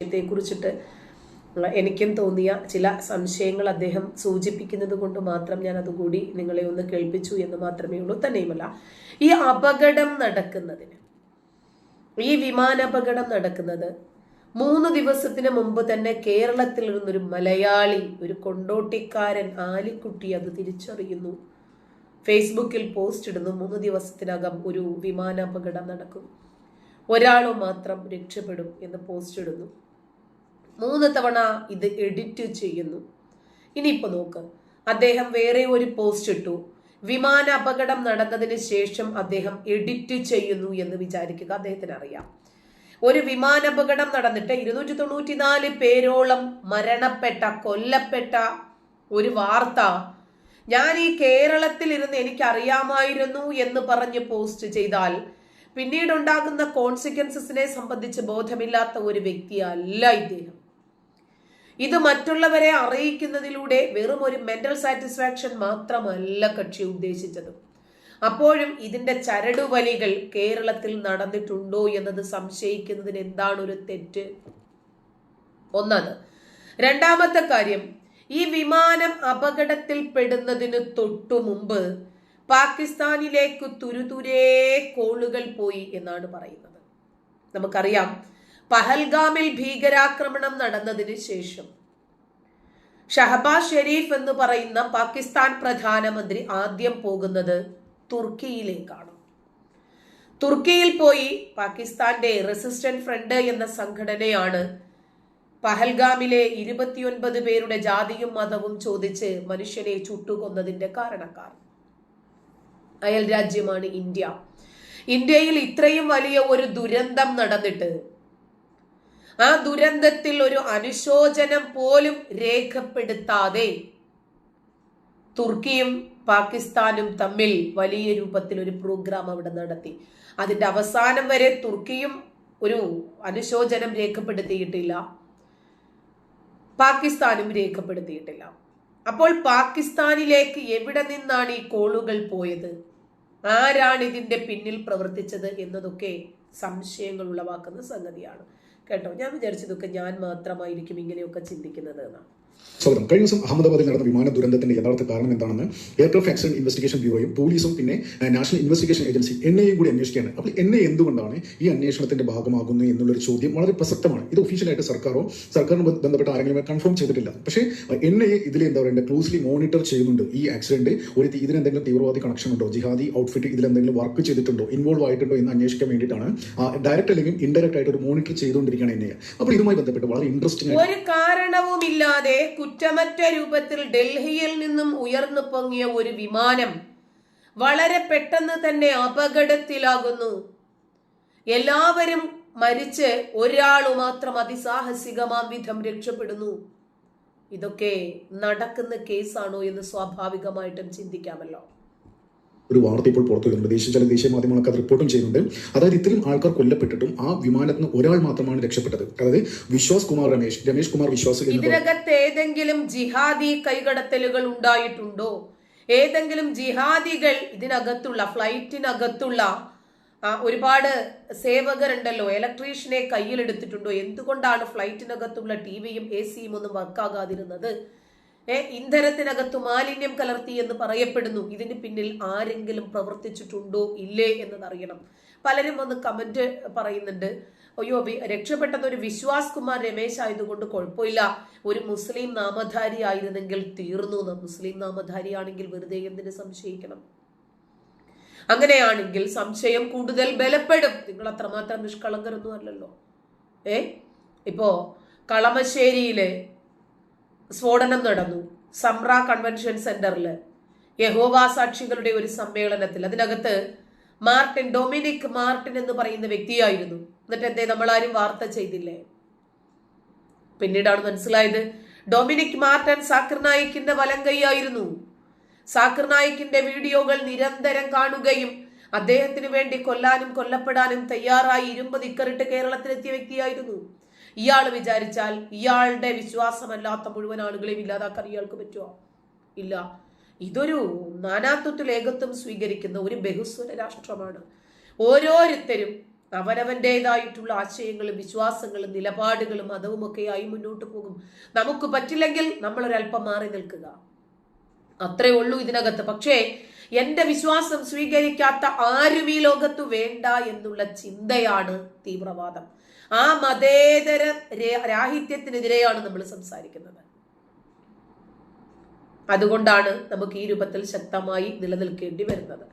വിഷയത്തെ കുറിച്ചിട്ട് എനിക്കും തോന്നിയ ചില സംശയങ്ങൾ അദ്ദേഹം സൂചിപ്പിക്കുന്നത് കൊണ്ട് മാത്രം ഞാൻ അതുകൂടി നിങ്ങളെ ഒന്ന് കേൾപ്പിച്ചു എന്ന് മാത്രമേ ഉള്ളൂ. തന്നെയുമല്ല ഈ അപകടം നടക്കുന്നതിന് ഈ വിമാനാപകടം നടക്കുന്നത് മൂന്ന് ദിവസത്തിന് മുമ്പ് തന്നെ കേരളത്തിൽ നിന്നൊരു മലയാളി ഒരു കൊണ്ടോട്ടിക്കാരൻ ആലിക്കുട്ടി അത് തിരിച്ചറിയുന്നു. ഫേസ്ബുക്കിൽ പോസ്റ്റ് ഇടുന്നു മൂന്ന് ദിവസത്തിനകം ഒരു വിമാനാപകടം നടക്കും ഒരാൾ മാത്രം രക്ഷപ്പെടും എന്ന് പോസ്റ്റ് ഇടുന്നു. മൂന്ന് തവണ ഇത് എഡിറ്റ് ചെയ്യുന്നു. ഇനിയിപ്പോൾ നോക്ക്. അദ്ദേഹം വേറെ ഒരു പോസ്റ്റ് ഇട്ടു. വിമാന അപകടം നടന്നതിന് ശേഷം അദ്ദേഹം എഡിറ്റ് ചെയ്യുന്നു എന്ന് വിചാരിക്കുക അദ്ദേഹത്തിന് അറിയാം ഒരു വിമാനാപകടം നടന്നിട്ട് ഇരുന്നൂറ്റി തൊണ്ണൂറ്റിനാല് പേരോളം മരണപ്പെട്ട കൊല്ലപ്പെട്ട ഒരു വാർത്ത ഞാൻ ഈ കേരളത്തിൽ ഇരുന്ന് എനിക്കറിയാമായിരുന്നു എന്ന് പറഞ്ഞ് പോസ്റ്റ് ചെയ്താൽ പിന്നീടുണ്ടാകുന്ന കോൺസിക്വൻസസിനെ സംബന്ധിച്ച് ബോധമില്ലാത്ത ഒരു വ്യക്തിയല്ല ഇദ്ദേഹം. ഇത് മറ്റുള്ളവരെ അറിയിക്കുന്നതിലൂടെ വെറും ഒരു മെന്റൽ സാറ്റിസ്ഫാക്ഷൻ മാത്രമല്ല കക്ഷി ഉദ്ദേശിച്ചത്. അപ്പോഴും ഇതിന്റെ ചരടുവലികൾ കേരളത്തിൽ നടന്നിട്ടുണ്ടോ എന്നത് സംശയിക്കുന്നതിന് എന്താണ് ഒരു തെറ്റ്? ഒന്നത് രണ്ടാമത്തെ കാര്യം ഈ വിമാനം അപകടത്തിൽ പെടുന്നതിന് തൊട്ടു മുമ്പ് പാകിസ്ഥാനിലേക്ക് തുരുതുരേ കോളുകൾ പോയി എന്നാണ് പറയുന്നത്. നമുക്കറിയാം പഹൽഗാമിൽ ഭീകരാക്രമണം നടന്നതിന് ശേഷം. ഷഹബാസ് ഷെരീഫ് എന്ന് പറയുന്ന പാകിസ്ഥാൻ പ്രധാനമന്ത്രി ആദ്യം പോകുന്നത് തുർക്കിയിലേക്കാണ്. തുർക്കിയിൽ പോയി പാകിസ്ഥാന്റെ റെസിസ്റ്റന്റ് ഫ്രണ്ട് എന്ന സംഘടനയാണ് പഹൽഗാമിലെ ഇരുപത്തിയൊൻപത് പേരുടെ ജാതിയും മതവും ചോദിച്ച് മനുഷ്യനെ ചുട്ടുകൊന്നതിന്റെ കാരണക്കാർ. അയൽ രാജ്യമാണ് ഇന്ത്യ. ഇന്ത്യയിൽ ഇത്രയും വലിയ ഒരു ദുരന്തം നടന്നിട്ട് ആ ദുരന്തത്തിൽ ഒരു അനുശോചനം പോലും രേഖപ്പെടുത്താതെ തുർക്കിയും പാകിസ്ഥാനും തമ്മിൽ വലിയ രൂപത്തിൽ ഒരു പ്രോഗ്രാം അവിടെ നടത്തി. അതിന്റെ അവസാനം വരെ തുർക്കിയും ഒരു അനുശോചനം രേഖപ്പെടുത്തിയിട്ടില്ല. പാകിസ്ഥാനും രേഖപ്പെടുത്തിയിട്ടില്ല. അപ്പോൾ പാകിസ്ഥാനിലേക്ക് എവിടെ നിന്നാണ് ഈ കോളുകൾ പോയത്? ആരാണ് ഇതിന്റെ പിന്നിൽ പ്രവർത്തിച്ചത് എന്നതൊക്കെ സംശയങ്ങൾ ഉളവാക്കുന്ന സംഗതിയാണ്. കേട്ടോ ഞാൻ വിചാരിച്ചതൊക്കെ ഞാൻ മാത്രമായിരിക്കും ഇങ്ങനെയൊക്കെ ചിന്തിക്കുന്നത് എന്നാണ് സ്വാഗതം. കഴിഞ്ഞ ദിവസം അഹമ്മദാബാദിൽ നടന്ന വിമാന ദുരന്തത്തിന്റെ യഥാർത്ഥ കാരണം എന്താണെന്ന് എയർക്രാഫ്റ്റ് ആക്സിഡന്റ് ഇൻവെസ്റ്റിഗേഷൻ ബ്യൂറോയും പോലീസും പിന്നെ നാഷണൽ ഇൻവെസ്റ്റിഗേഷൻ ഏജൻസി എൻ കൂടി അന്വേഷിക്കുകയാണ്. അപ്പോൾ എൻ ഐ എന്തുകൊണ്ടാണ് ഈ അന്വേഷണത്തിന്റെ ഭാഗമാകുന്നത് എന്നുള്ളൊരു ചോദ്യം വളരെ പ്രസക്തമാണ്. ഇത് ഒഫീഷ്യലായിട്ട് സർക്കാരോ സർക്കാരിന് ബന്ധപ്പെട്ട ആരെങ്കിലും കൺഫേം ചെയ്തിട്ടില്ല. പക്ഷേ എൻ ഐ ഇതിൽ എന്താ പറയുക ക്ലോസ്ലി മോണിറ്റർ ചെയ്യുന്നുണ്ട് ഈ ആക്സിഡന്റ് ഒരു ഇതിനെന്തെങ്കിലും തീവ്രവാദി കണക്ഷൻ ഉണ്ടോ ജിഹാദി ഔട്ട്ഫിറ്റ് ഇതിൽ എന്തെങ്കിലും വർക്ക് ചെയ്തിട്ടുണ്ടോ ഇൻവോൾവ് ആയിട്ടുണ്ടോ എന്ന് അന്വേഷിക്കാൻ വേണ്ടിയിട്ടാണ് ഡയറക്റ്റ് അല്ലെങ്കിൽ ഇൻഡയറക്റ്റ് ആയിട്ട് ഒരു മോണിറ്റർ ചെയ്തുകൊണ്ടിരിക്കുകയാണ് എൻ ഐ അപ്പോൾ ഇതുമായി ബന്ധപ്പെട്ട് വളരെ ഇൻട്രസ്റ്റിംഗ് ഒരു കാരണവുമില്ലാതെ കുറ്റമറ്റ രൂപത്തിൽ ഡൽഹിയിൽ നിന്നും ഉയർന്നു പൊങ്ങിയ ഒരു വിമാനം വളരെ പെട്ടെന്ന് തന്നെ അപകടത്തിലാകുന്നു. എല്ലാവരും മരിച്ച് ഒരാൾ മാത്രം അതിസാഹസികമാം വിധം രക്ഷപ്പെടുന്നു. ഇതൊക്കെ നടക്കുന്ന കേസാണോ എന്ന് സ്വാഭാവികമായിട്ടും ചിന്തിക്കാമല്ലോ. ഒരു വാർത്ത ഇപ്പോൾ പുറത്തു വരുന്നുണ്ട് ദേശീയ ചില ദേശീയ മാധ്യമങ്ങളൊക്കെ അത് റിപ്പോർട്ടും ചെയ്യുന്നുണ്ട്. അതായത് ഇത്രയും ആൾക്കാർ കൊല്ലപ്പെട്ടിട്ടും ആ വിമാനത്തിന് ഒരാൾ മാത്രമാണ് രക്ഷപ്പെട്ടത്. അതായത് വിശ്വാസ് കുമാർ രമേശ് രമേശ് കുമാർ വിശ്വാസ് ഇതിനകത്ത് ഏതെങ്കിലും ജിഹാദി കൈകടത്തലുകൾ ഉണ്ടായിട്ടുണ്ടോ? ഏതെങ്കിലും ജിഹാദികൾ ഇതിനകത്തുള്ള ഫ്ലൈറ്റിനകത്തുള്ള ഒരുപാട് സേവകരുണ്ടല്ലോ? ഇലക്ട്രീഷ്യനെ കയ്യിലെടുത്തിട്ടുണ്ടോ? എന്തുകൊണ്ടാണ് ഫ്ലൈറ്റിനകത്തുള്ള ടി വിയും എ സിയും ഒന്നും വർക്കാകാതിരുന്നത് ഇന്ധനത്തിനകത്ത് മാലിന്യം കലർത്തി എന്ന് പറയപ്പെടുന്നു. ഇതിന് പിന്നിൽ ആരെങ്കിലും പ്രവർത്തിച്ചിട്ടുണ്ടോ ഇല്ലേ എന്നതറിയണം. പലരും വന്ന് കമന്റ് പറയുന്നുണ്ട്. അയ്യോ രക്ഷപ്പെട്ടത് ഒരു വിശ്വാസ് കുമാർ രമേശ് ആയതുകൊണ്ട് കുഴപ്പമില്ല. ഒരു മുസ്ലിം നാമധാരി ആയിരുന്നെങ്കിൽ തീർന്നു. മുസ്ലിം നാമധാരിയാണെങ്കിൽ വെറുതെ എന്തിനു സംശയിക്കണം? അങ്ങനെയാണെങ്കിൽ സംശയം കൂടുതൽ ബലപ്പെടും. നിങ്ങൾ അത്രമാത്രം നിഷ്കളങ്കരൊന്നും അല്ലല്ലോ. ഏ? ഇപ്പോ കളമശ്ശേരിയിൽ സ്ഫോടനം നടന്നു. സംറ കൺവെൻഷൻ സെന്ററിൽ യഹോവ സാക്ഷികളുടെ ഒരു സമ്മേളനത്തിൽ. അതിനകത്ത് മാർട്ടിൻ ഡൊമിനിക് മാർട്ടിൻ എന്ന് പറയുന്ന വ്യക്തിയായിരുന്നു. എന്നിട്ട് എന്തേ നമ്മളാരും വാർത്ത ചെയ്തില്ലേ? പിന്നീടാണ് മനസ്സിലായത് ഡൊമിനിക് മാർട്ടൻ സാക്കിർ നായിക്കിന്റെ വലം കൈയായിരുന്നു സാക്കിർ നായിക്കിന്റെ വീഡിയോകൾ നിരന്തരം കാണുകയും അദ്ദേഹത്തിന് വേണ്ടി കൊല്ലാനും കൊല്ലപ്പെടാനും തയ്യാറായി ഇരുമ്പ് നിക്കറിട്ട് കേരളത്തിലെത്തിയ വ്യക്തിയായിരുന്നു. ഇയാൾ വിചാരിച്ചാൽ ഇയാളുടെ വിശ്വാസമല്ലാത്ത മുഴുവൻ ആളുകളെയും ഇല്ലാതാക്കാൻ ഇയാൾക്ക് പറ്റുമോ ഇല്ല. ഇതൊരു നാനാത്വത്തിൽ ഏകത്വം സ്വീകരിക്കുന്ന ഒരു ബഹുസ്വര രാഷ്ട്രമാണ്. ഓരോരുത്തരും അവനവന്റെതായിട്ടുള്ള ആശയങ്ങളും വിശ്വാസങ്ങളും നിലപാടുകളും മതവും ഒക്കെയായി മുന്നോട്ട് പോകും. നമുക്ക് പറ്റില്ലെങ്കിൽ നമ്മൾ ഒരല്പം മാറി നിൽക്കുക. അത്രേ ഉള്ളൂ ഇതിനകത്ത്. പക്ഷേ എന്റെ വിശ്വാസം സ്വീകരിക്കാത്ത ആരും ഈ ലോകത്ത് വേണ്ട എന്നുള്ള ചിന്തയാണ് തീവ്രവാദം. ആ മതേതര രാഹിത്യത്തിനെതിരെയാണ് നമ്മൾ സംസാരിക്കുന്നത്. അതുകൊണ്ടാണ് നമുക്ക് ഈ രൂപത്തിൽ ശക്തമായി നിലനിൽക്കേണ്ടി വരുന്നത്.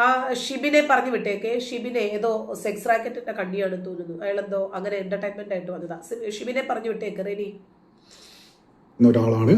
ആ ഷിബിനെ പറഞ്ഞു വിട്ടേക്കെ. ഷിബിനെ ഏതോ സെക്സ് റാക്കറ്റിന്റെ കണ്ണിയാണ് തോന്നുന്നു. അയാളെന്തോ അങ്ങനെ എന്റർടൈൻമെന്റ് ആയിട്ട് വന്നതാ. ഷിബിനെ പറഞ്ഞു വിട്ടേക്ക് എന്ന ഒരാളാണ്.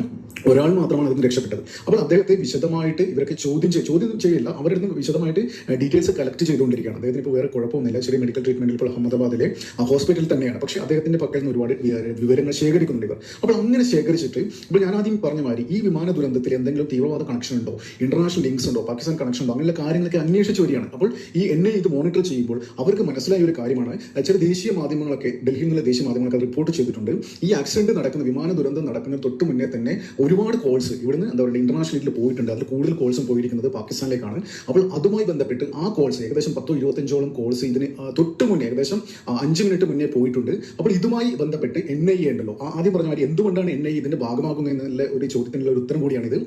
ഒരാൾ മാത്രമാണ് അതിന് രക്ഷപ്പെട്ടത്. അപ്പോൾ അദ്ദേഹത്തെ വിശദമായിട്ട് ഇവരൊക്കെ ചോദ്യം ചെയ്യും ചോദ്യം ചെയ്യില്ല. അവരുടെ നിന്ന് വിശദമായിട്ട് ഡീറ്റെയിൽസ് കളക്ട് ചെയ്തുകൊണ്ടിരിക്കുകയാണ്. അദ്ദേഹത്തിന് ഇപ്പോൾ വേറെ കുഴപ്പമൊന്നുമില്ല. ചെറിയ മെഡിക്കൽ ട്രീറ്റ്മെന്റിൽ ഇപ്പോൾ അഹമ്മദാബാദിലെ ആ ഹോസ്പിറ്റലിൽ തന്നെയാണ്. പക്ഷേ അദ്ദേഹത്തിന്റെ പക്കൽ നിന്ന് ഒരുപാട് വിവരങ്ങൾ ശേഖരിക്കുന്നുണ്ട് ഇവർ. അപ്പോൾ അങ്ങനെ ശേഖരിച്ചിട്ട് ഇപ്പോൾ ഞാൻ ആദ്യം പറഞ്ഞ മാതിരി ഈ വിമാന ദുരന്തത്തിൽ എന്തെങ്കിലും തീവ്രവാദ കണക്ഷൻ ഉണ്ടോ? ഇന്റർനാഷണൽ ലിങ്ക്സ് ഉണ്ടോ? പാകിസ്ഥാൻ കണക്ഷൻ ഉണ്ടോ? അങ്ങനെയുള്ള കാര്യങ്ങളൊക്കെ അന്വേഷിച്ച് വരികയാണ്. അപ്പോൾ ഈ എന്നെ ഇത് മോണിറ്റർ ചെയ്യുമ്പോൾ അവർക്ക് മനസ്സിലായ ഒരു കാര്യമാണ് ചില ദേശീയ മാധ്യമങ്ങളൊക്കെ നിന്നുള്ള ദേശീയ മാധ്യമങ്ങളൊക്കെ റിപ്പോർട്ട് ചെയ്തിട്ടുണ്ട്. ഈ ആക്സിഡന്റ് നടക്കുന്ന വിമാന ദുരന്തം നടക്കുന്ന തൊട്ട് മുന്നേ തന്നെ ഒരുപാട് കോൾസ് ഇവിടുന്ന് എന്താ പറയുക ഇന്റർനാഷണലിൽ പോയിട്ടുണ്ട്. അതിൽ കൂടുതൽ കോൾസും പോയിരിക്കുന്നത് പാകിസ്ഥാനിലേക്കാണ്. അപ്പോൾ അതുമായി ബന്ധപ്പെട്ട് ആ കോൾസ് ഏകദേശം പത്തോ ഇരുപത്തഞ്ചോളം കോൾസ് ഇതിന് തൊട്ട് മുന്നേ ഏകദേശം അഞ്ച് മിനിറ്റ് മുന്നേ പോയിട്ടുണ്ട്. അപ്പോൾ ഇതുമായി ബന്ധപ്പെട്ട് എൻ ഐ എ ഉണ്ടല്ലോ. ആദ്യം പറഞ്ഞ മാതിരി എന്തുകൊണ്ടാണ് എൻ ഐ ഇതിന്റെ ഭാഗമാകുന്നത് എന്നുള്ള ഒരു ചോദ്യത്തിനുള്ള ഒരു ഉത്തരം കൂടിയാണിത്.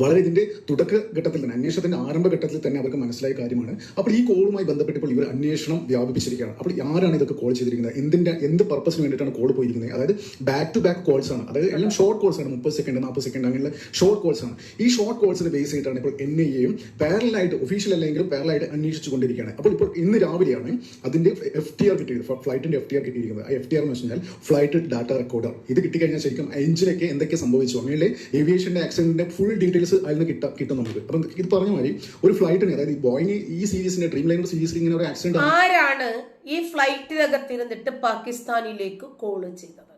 വളരെ ഇതിന്റെ തുടക്ക ഘട്ടത്തിൽ തന്നെ അന്വേഷണത്തിന്റെ ആരംഭഘട്ടത്തിൽ തന്നെ അവർക്ക് മനസ്സിലായ കാര്യമാണ്. അപ്പോൾ ഈ കോളുമായി ബന്ധപ്പെട്ടപ്പോൾ ഇവർ അന്വേഷണം വ്യാപിപ്പിച്ചിരിക്കുകയാണ്. അപ്പോൾ ആരാണ് ഇതൊക്കെ കോൾ ചെയ്തിരിക്കുന്നത്? എന്തിന്റെ എന്ത് പർപ്പസിന് വേണ്ടിയിട്ടാണ് കോൾ പോയിരിക്കുന്നത്? അതായത് ബാക്ക് ടു ബാക്ക് കോൾസ് ആണ്. അതായത് എല്ലാം ഷോർട്ട് കോൾസ് ആണ്. മുപ്പത് സെക്കൻഡ് നാൽപ്പത് സെക്കൻഡ് അങ്ങനെയുള്ള ഷോർട്ട് കോൾസ് ആണ്. ഈ ഷോർട്ട് കോൾസിന് ബേസ് ചെയ്തിട്ടാണ് ഇപ്പോൾ എൻ ഐ എയും പാരലായിട്ട് ഒഫീഷ്യൽ അല്ലെങ്കിലും പാരലായിട്ട് അന്വേഷിച്ചു കൊണ്ടിരിക്കുകയാണ്. അപ്പോൾ ഇപ്പോൾ ഇന്ന് രാവിലെയാണ് അതിന്റെ എഫ് ടി ആർ കിട്ടിയത് ഫ്ലൈറ്റിന്റെ എഫ് ടി ആർ കിട്ടിയിരിക്കുന്നത്. ആ എഫ് ടി ആർ എന്ന് വെച്ചാൽ ഫ്ലൈറ്റ് ഡാറ്റ റെക്കോർഡർ ഇത് കിട്ടിക്കഴിഞ്ഞാൽ ശരിക്കും എഞ്ചിനൊക്കെ എന്തൊക്കെ സംഭവിച്ചു? അങ്ങനെ ഏവിയേഷന്റെ ആക്സിഡന്റിന്റെ ഫുൾ ഡീറ്റെയിൽസ് അതിൽ നിന്ന് കിട്ടാം കിട്ടും നമുക്ക്. അപ്പം ഇത് പറഞ്ഞ മാതിരി ഒരു ഫ്ലൈറ്റിന് അതായത് ബോയിങ് ഈ സീരീസിന്റെ ഡ്രീം ലൈനർ സീരീസിൽ ഇങ്ങനെ ഒരു ആക്സിഡന്റ് ആരാണ് ഈ ഫ്ലൈറ്റിനകത്തിരുന്നിട്ട് പാകിസ്ഥാനിലേക്ക് കോൾ ചെയ്തത്?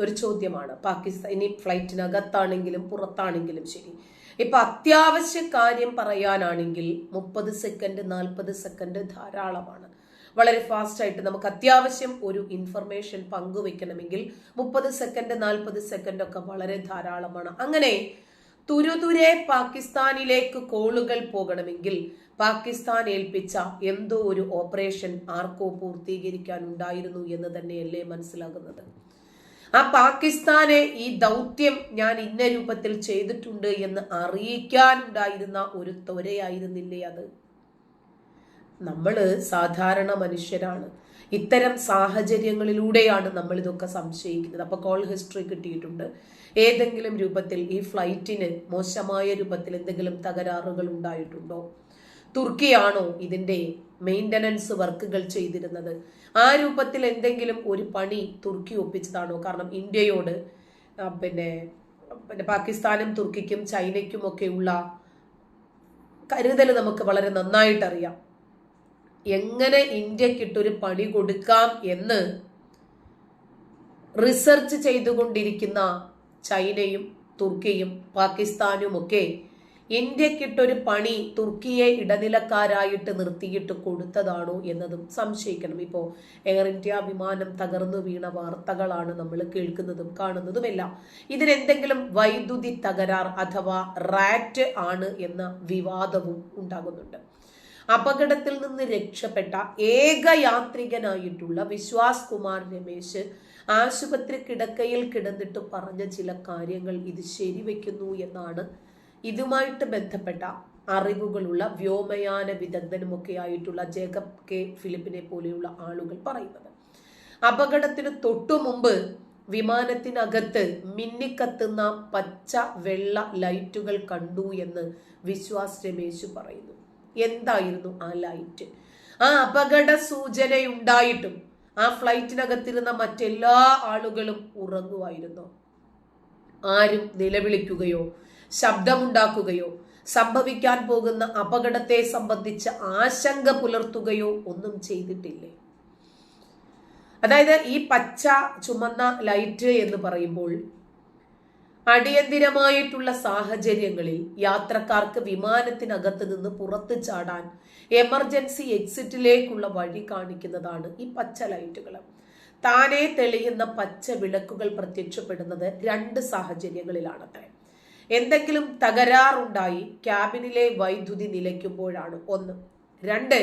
ഒരു ചോദ്യമാണ്. പാകിസ്ഥാൻ ഇനി ഫ്ലൈറ്റിനകത്താണെങ്കിലും പുറത്താണെങ്കിലും ശരി. ഇപ്പൊ അത്യാവശ്യ കാര്യം പറയാനാണെങ്കിൽ മുപ്പത് സെക്കൻഡ് നാൽപ്പത് സെക്കൻഡ് ധാരാളമാണ്. വളരെ ഫാസ്റ്റ് ആയിട്ട് നമുക്ക് അത്യാവശ്യം ഒരു ഇൻഫർമേഷൻ പങ്കുവെക്കണമെങ്കിൽ മുപ്പത് സെക്കൻഡ് നാൽപ്പത് സെക്കൻഡ് ഒക്കെ വളരെ ധാരാളമാണ്. അങ്ങനെ തുരുതുരെ പാകിസ്ഥാനിലേക്ക് കോളുകൾ പോകണമെങ്കിൽ പാകിസ്ഥാൻ ഏൽപ്പിച്ച എന്തോ ഒരു ഓപ്പറേഷൻ ആർക്കോ പൂർത്തീകരിക്കാൻ ഉണ്ടായിരുന്നു എന്ന് തന്നെയല്ലേ മനസ്സിലാകുന്നത്. ആ പാകിസ്ഥാനെ ഈ ദൗത്യം ഞാൻ ഇന്ന രൂപത്തിൽ ചെയ്തിട്ടുണ്ട് എന്ന് അറിയിക്കാനുണ്ടായിരുന്ന ഒരു ത്വരയായിരുന്നില്ലേ അത്? നമ്മൾ സാധാരണ മനുഷ്യരാണ്. ഇത്തരം സാഹചര്യങ്ങളിലൂടെയാണ് നമ്മൾ ഇതൊക്കെ സംശയിക്കുന്നത്. അപ്പൊ കോൾ ഹിസ്റ്ററി കിട്ടിയിട്ടുണ്ട്. ഏതെങ്കിലും രൂപത്തിൽ ഈ ഫ്ലൈറ്റിന് മോശമായ രൂപത്തിൽ എന്തെങ്കിലും തകരാറുകൾ ഉണ്ടായിട്ടുണ്ടോ? തുർക്കിയാണോ ഇതിന്റെ മെയിന്റനൻസ് വർക്കുകൾ ചെയ്തിരുന്നത്? ആ രൂപത്തിൽ എന്തെങ്കിലും ഒരു പണി തുർക്കി ഒപ്പിച്ചതാണോ? കാരണം ഇന്ത്യയോട് പിന്നെ പിന്നെ പാകിസ്ഥാനും തുർക്കിക്കും ചൈനയ്ക്കും ഒക്കെയുള്ള കരുതൽ നമുക്ക് വളരെ നന്നായിട്ട് അറിയാം എങ്ങനെ ഇന്ത്യക്കിട്ടൊരു പണി കൊടുക്കാം എന്ന് റിസർച്ച് ചെയ്തുകൊണ്ടിരിക്കുന്ന ചൈനയും തുർക്കിയും പാകിസ്ഥാനും ഒക്കെ ഇന്ത്യക്കിട്ടൊരു പണി തുർക്കിയെ ഇടനിലക്കാരായിട്ട് നിർത്തിയിട്ട് കൊടുത്തതാണോ എന്നതും സംശയിക്കണം. ഇപ്പോൾ എയർ ഇന്ത്യ വിമാനം തകർന്നു വീണ വാർത്തകളാണ് നമ്മൾ കേൾക്കുന്നതും കാണുന്നതുമെല്ലാം. ഇതിനെന്തെങ്കിലും വൈദ്യുതി തകരാർ അഥവാ റാറ്റ് ആണ് എന്ന വിവാദവും ഉണ്ടാകുന്നുണ്ട്. അപകടത്തിൽ നിന്ന് രക്ഷപ്പെട്ട ഏക യാത്രികനായിട്ടുള്ള വിശ്വാസ് കുമാർ രമേശ് ആശുപത്രി കിടക്കയിൽ കിടന്നിട്ട് പറഞ്ഞ ചില കാര്യങ്ങൾ ഇത് ശരിവെക്കുന്നു എന്നാണ് ഇതുമായിട്ട് ബന്ധപ്പെട്ട അറിവുകളുള്ള വ്യോമയാന വിദഗ്ധനുമൊക്കെ ആയിട്ടുള്ള ജേക്കബ് കെ ഫിലിപ്പിനെ പോലെയുള്ള ആളുകൾ പറയുന്നത്. അപകടത്തിന് തൊട്ടു മുമ്പ് വിമാനത്തിനകത്ത് മിന്നിക്കത്തുന്ന പച്ച വെള്ള ലൈറ്റുകൾ കണ്ടു എന്ന് വിശ്വാസ് രമേശ് പറയുന്നു. എന്തായിരുന്നു ആ ലൈറ്റ്? ആ അപകട സൂചനയുണ്ടായിട്ടും ആ ഫ്ലൈറ്റിനകത്തിരുന്ന മറ്റെല്ലാ ആളുകളും ഉറങ്ങുമായിരുന്നു. ആരും നിലവിളിക്കുകയോ ശബ്ദമുണ്ടാക്കുകയോ സംഭവിക്കാൻ പോകുന്ന അപകടത്തെ സംബന്ധിച്ച് ആശങ്ക പുലർത്തുകയോ ഒന്നും ചെയ്തിട്ടില്ലേ? അതായത് ഈ പച്ച ചുമന്ന ലൈറ്റ് എന്ന് പറയുമ്പോൾ അടിയന്തിരമായിട്ടുള്ള സാഹചര്യങ്ങളിൽ യാത്രക്കാർക്ക് വിമാനത്തിനകത്ത് നിന്ന് പുറത്ത് ചാടാൻ എമർജൻസി എക്സിറ്റിലേക്കുള്ള വഴി കാണിക്കുന്നതാണ് ഈ പച്ച ലൈറ്റുകൾ താനെ തെളിയുന്ന പച്ച വിളക്കുകൾ പ്രത്യക്ഷപ്പെടുന്നത് രണ്ട് സാഹചര്യങ്ങളിലാണത്രേ. എന്തെങ്കിലും തകരാറുണ്ടായി ക്യാബിനിലെ വൈദ്യുതി നിലയ്ക്കുമ്പോഴാണ് ഒന്ന്. രണ്ട്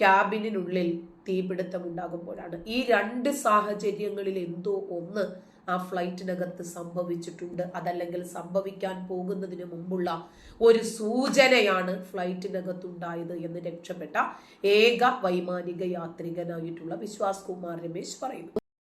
ക്യാബിനുള്ളിൽ തീപിടുത്തം ഉണ്ടാകുമ്പോഴാണ് ഈ രണ്ട് സാഹചര്യങ്ങളിൽ എന്തോ ഒന്ന് ആ ഫ്ലൈറ്റിനകത്ത് സംഭവിച്ചിട്ടുണ്ട്. അതല്ലെങ്കിൽ സംഭവിക്കാൻ പോകുന്നതിന് മുമ്പുള്ള ഒരു സൂചനയാണ് ഫ്ലൈറ്റിനകത്തുണ്ടായത് എന്ന് രക്ഷപ്പെട്ട ഏക വൈമാനിക യാത്രികനായിട്ടുള്ള വിശ്വാസ് കുമാർ രമേശ് പറയുന്നു.